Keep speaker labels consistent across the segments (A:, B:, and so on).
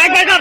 A: back, back up.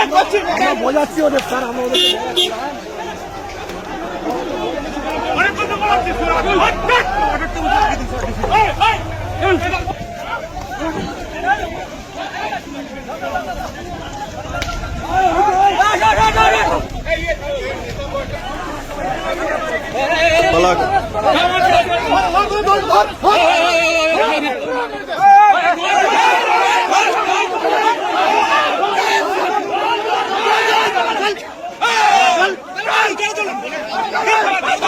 A: Bike
B: বোঝাচ্ছি ওদের sir আমরা ওদের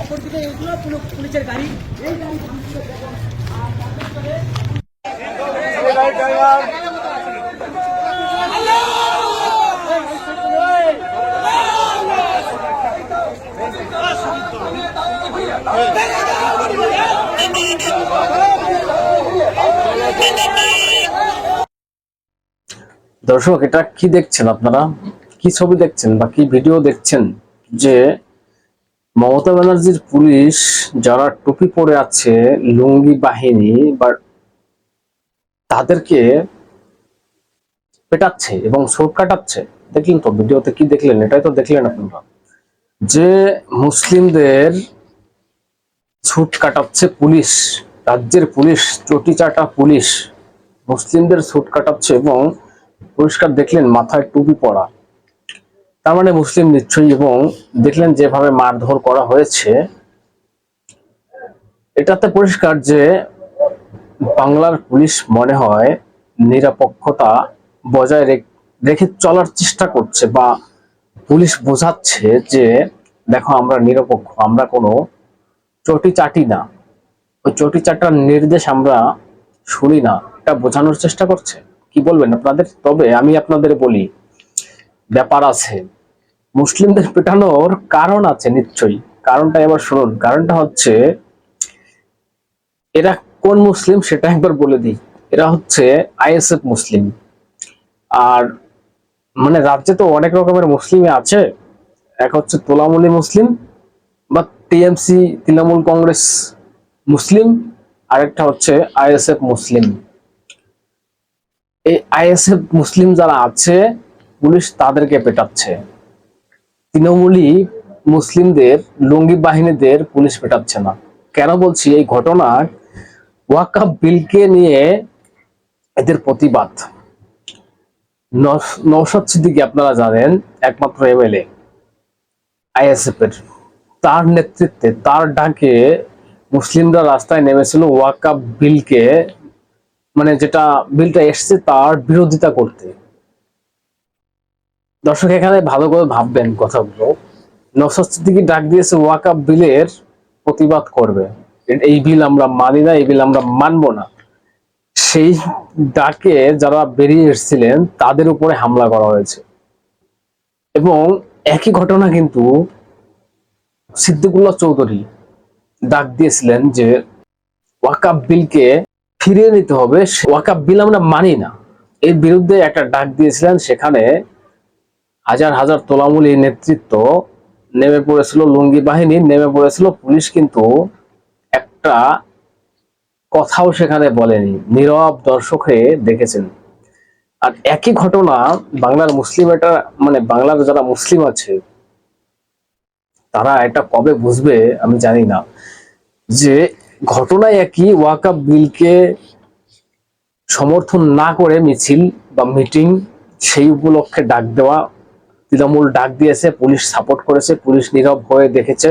C: অপরদিকে এগুলো পুরো পুলিশের গাড়ি এই গাড়ি
D: দর্শক, এটা কি দেখছেন আপনারা? কি ছবি দেখছেন বা কি ভিডিও দেখছেন যে মমতা ব্যানার্জির পুলিশ যারা টুপি পরে আছে, লুঙ্গি বাহিনী বা তাদেরকে পেটাচ্ছে এবং সোট কাটাচ্ছে দেখলেন তো ভিডিওতে কি দেখলেন? এটাই তো দেখলেন আপনারা। যে মুসলিমদের ছুট কাটাচ্ছে পুলিশ, রাজ্যের পুলিশ, চটি চাটা পুলিশ, মুসলিমদের ছুট কাটাচ্ছে এবং পরিষ্কার দেখলেন মাথায় টুপি পরা তার মানে মুসলিম নিশ্চয়ই এবং দেখলেন যেভাবে মারধর করা হয়েছে, এটাতে পরিষ্কার যে বাংলার পুলিশ মনে হয় নিরাপক্ষতা বজায় রেখ- চলার চেষ্টা করছে বা পুলিশ বোঝাচ্ছে যে, দেখো আমরা নিরপেক্ষ, আমরা কোনো চটি চাটি না। ওই চটি চাটার নির্দেশ আমরা শুনি না। এটা বোঝানোর চেষ্টা করছে? কি বলবেন আপনাদের? তবে আমি আপনাদের বলি, ব্যাপার আছে। মুসলিমদের পেটানোর কারণ আছে নিশ্চয়ই। কারণটা এবার শুনুন। কারণটা হচ্ছে, এরা কোন মুসলিম সেটা একবার বলে দিই। এরা হচ্ছে আইএসএফ মুসলিম। আর মানে রাজ্যে তো অনেক রকমের মুসলিম আছে। এক হচ্ছে তোলামুলি মুসলিম বা টিএমসি, তৃণমূল কংগ্রেস মুসলিম। আরেকটা হচ্ছে আইএসএফ মুসলিম। এই আইএসএফ মুসলিম যারা আছে, পুলিশ তাদেরকে পেটাচ্ছে। তৃণমূলী মুসলিমদের, লুঙ্গি বাহিনীদের পুলিশ পেটাচ্ছে না। কেন বলছি? এই ঘটনা ওয়াকাব বিলকে নিয়ে এদের প্রতিবাদ। নস- নওশাদ সিদ্দিকী আপনারা জানেন, একমাত্র এমএলএ আইএসএফ এর তার নেতৃত্বে, তার ডাকে মুসলিমরা রাস্তায় নেমেছিল ওয়াকাব বিলকে মানে যেটা বিলটা এসছে তার বিরোধিতা করতে। দর্শক এখানে ভালো করে ভাববেন কথাগুলো। নসর ডাক দিয়েছে ওয়াকাপ বিলের প্রতিবাদ করবে। এই বিল আমরা মানি না, এই বিল আমরা মানবো না। সেই ডাকে যারা বেরিয়ে এসেছিলেন, তাদের উপরে হামলা করা হয়েছে। এবং একই ঘটনা কিন্তু সিদ্দিকুল্লাহ চৌধুরী ডাক দিয়েছিলেন যে ওয়াকাপ বিলকে ফিরিয়ে নিতে হবে ওয়াকাপ বিল আমরা মানি না। এর বিরুদ্ধে একটা ডাক দিয়েছিলেন, সেখানে হাজার হাজার তোলামুলি নেতৃত্ব নেমে পড়েছিল, লুঙ্গি বাহিনী নেমে পড়েছিল, পুলিশ কিন্তু একটা কথাও সেখানে বলেনি, নীরব দর্শক হয়ে দেখেছেন। আর একই ঘটনা বাংলার মুসলিম এটা মানে বাংলার যারা মুসলিম আছে, তারা এটা কবে বুঝবে আমি জানি না। যে ঘটনায় একই ওয়াকাপ বিলকে সমর্থন না করে মিছিল বা মিটিং সেই উপলক্ষে ডাক দেওয়া, তৃণমূল ডাক দিয়েছে, পুলিশ সাপোর্ট করেছে, পুলিশ নীরব হয়ে দেখেছে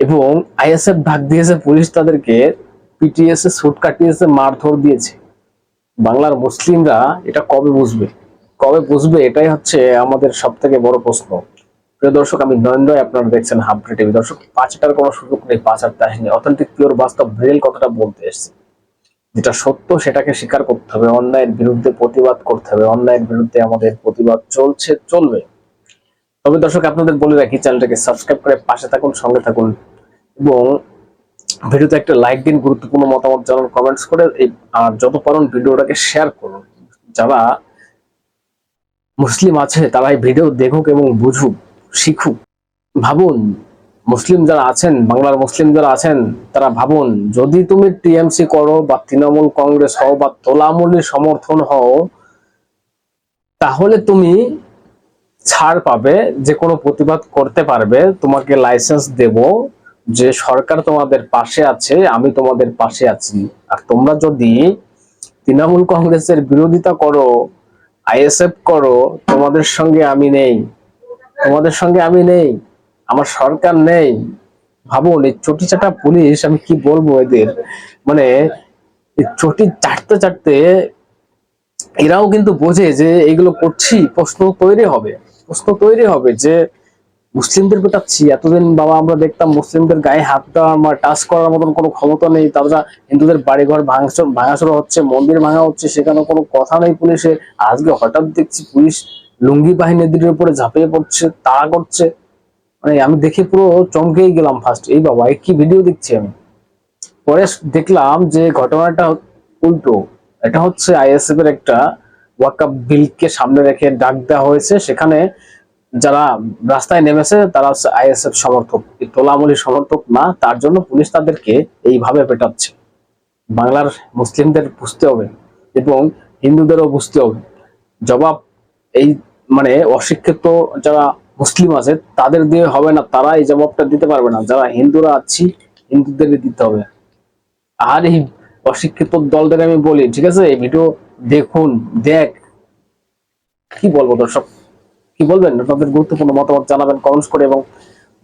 D: এবং আইএসএফ ডাক দিয়েছে, পুলিশ তাদেরকে পিটিএসে সুট কাটিয়েছে, মারধর দিয়েছে। বাংলার মুসলিমরা এটা কবে বুঝবে? কবে বুঝবে? এটাই হচ্ছে আমাদের সব থেকে বড় প্রশ্ন। প্রিয় দর্শক, আমি নরেন্দ্র আপনারা দেখছেন হাবড়ে টিভি। দর্শক, পাঁচটার কোনো সুযোগ নেই, পাঁচ আর তাহিনী অথেন্টিক, পিওর, বাস্তব রিয়েল কথাটা বলতে এসেছে? যেটা সত্য, সেটাকে স্বীকার করতে হবে। অন্যায়ের বিরুদ্ধে প্রতিবাদ করতে হবে। অন্যায়ের বিরুদ্ধে আমাদের প্রতিবাদ চলছে, চলবে। তবে দর্শক, আপনাদের বলে রাখি, চ্যানেলটাকে সাবস্ক্রাইব করে পাশে থাকুন, সঙ্গে থাকুন। এবং ভিডিওতে একটা লাইক দিন, গুরুত্বপূর্ণ মতামত জানান, কমেন্টস করে এই আর যত পারেন ভিডিওটাকে শেয়ার করুন। যারা মুসলিম আছে তারা এই ভিডিও দেখুক এবং বুঝুক। শিখুক। ভাবুন, মুসলিম যারা আছেন, বাংলার মুসলিম যারা আছেন, তারা ভাবুন, যদি তুমি টিএমসি করো বা তৃণমূল কংগ্রেস হও বা তোলামূলের সমর্থন হও, তাহলে তুমি ছাড় পাবে, যে কোনো প্রতিবাদ করতে পারবে। তোমাকে লাইসেন্স দেব যে সরকার তোমাদের পাশে আছে, আমি তোমাদের পাশে আছি। আর তোমরা যদি তৃণমূল কংগ্রেসের বিরোধিতা করো, আইএসএফ করো, তোমাদের সঙ্গে আমি নেই। তোমাদের সঙ্গে আমি নেই, আমার সরকার নেই। ভাবুন, এই চটি চাটা পুলিশ, আমি কি বলব এদের? মানে চটি চাটতে চাটতে এরাও কিন্তু বোঝে যে এগুলো করছি, প্রশ্ন তৈরি হবে। প্রশ্ন তৈরি হবে যে, মুসলিমদের পেটাচ্ছি, এতদিন বাবা আমরা দেখতাম মুসলিমদের গায়ে হাত দেওয়া বা টাচ করার মতন কোনো ক্ষমতা নেই, তারা হিন্দুদের বাড়িঘর ভাঙচুর ভাঙাচুরা হচ্ছে, মন্দির ভাঙা হচ্ছে, সেখানে কোনো কথা নেই পুলিশের আজকে হঠাৎ দেখছি পুলিশ লুঙ্গি বাহিনীদের উপরে ঝাঁপিয়ে পড়ছে, তাড়া করছে। মানে আমি দেখে পুরো চমকেই গেলাম ফার্স্ট এই বাবা কি ভিডিও দেখছি আমি? পরে দেখলাম যে ঘটনাটা উল্টো। এটা হচ্ছে আইএসএফ এর একটা ওয়াকাপ বিলকে সামনে রেখে ডাক দেওয়া হয়েছে। সেখানে যারা রাস্তায় নেমেছে, তারা হচ্ছে আইএসএফ সমর্থক। তোলামূলী সমর্থক না, তার জন্য পুলিশ তাদেরকে এইভাবে পেটাচ্ছে। বাংলার মুসলিমদের বুঝতে হবে এবং হিন্দুদেরও বুঝতে হবে। জবাব এই মানে অশিক্ষিত যারা মুসলিম আছে, তাদের দিয়ে হবে না তারা এই জবাবটা দিতে পারবে না। যারা হিন্দুরা আছি হিন্দুদের দিতে হবে। আর এই অশিক্ষিত দলদের আমি বলি, ঠিক আছে? এই ভিডিও দেখুন, দেখ। কি বলব দর্শক? কি বলবেন? আপনাদের গুরুত্বপূর্ণ মতামত জানাবেন কমেন্টস করে এবং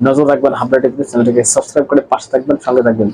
D: নজর রাখবেন। হাবড়া চ্যানেলটিকে সাবস্ক্রাইব করে পাশে থাকবেন, সঙ্গে থাকবেন।